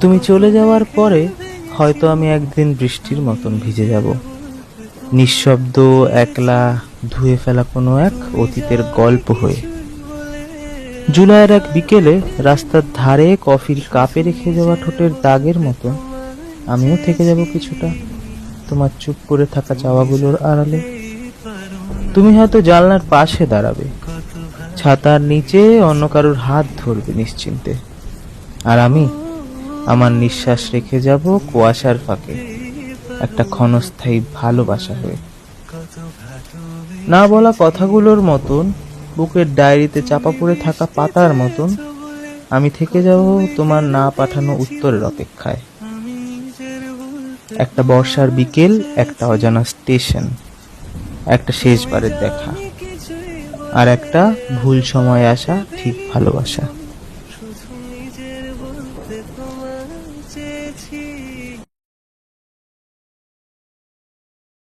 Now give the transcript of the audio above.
তুমি চলে যাওয়ার পরে হয়তো আমি একদিন বৃষ্টির মতন ভিজে যাব। নিঃশব্দ একলা ধুয়ে ফেলা কোনো এক অতীতের গল্প হয়ে। জুলাইয়ের এক বিকেলে রাস্তার ধারে কফির কাপে রেখে যাওয়া ঠোঁটের দাগের মতো আমিও থেকে যাব কিছুটা। তোমার চুপ করে থাকা চাওয়াগুলোর আড়ালে। তুমি হয়তো জানলার পাশে দাঁড়াবে। ছাতার নিচে অন্য কারোর হাত ধরবে নিশ্চিন্তে। আর আমি আমার নিঃশ্বাস রেখে যাব কুয়াশার ফাঁকে, একটা ক্ষণস্থায়ী ভালোবাসা হয়ে। না বলা কথাগুলোর মতন, বুকের ডায়েরিতে চাপা পড়ে থাকা পাতার মতন, আমি থেকে যাব তোমার না পাঠানো উত্তরের অপেক্ষায়। একটা বর্ষার বিকেল, একটা অজানা স্টেশন, একটা শেষবারের দেখা। আর একটা ভুল সময় আসা ঠিক ভালোবাসা।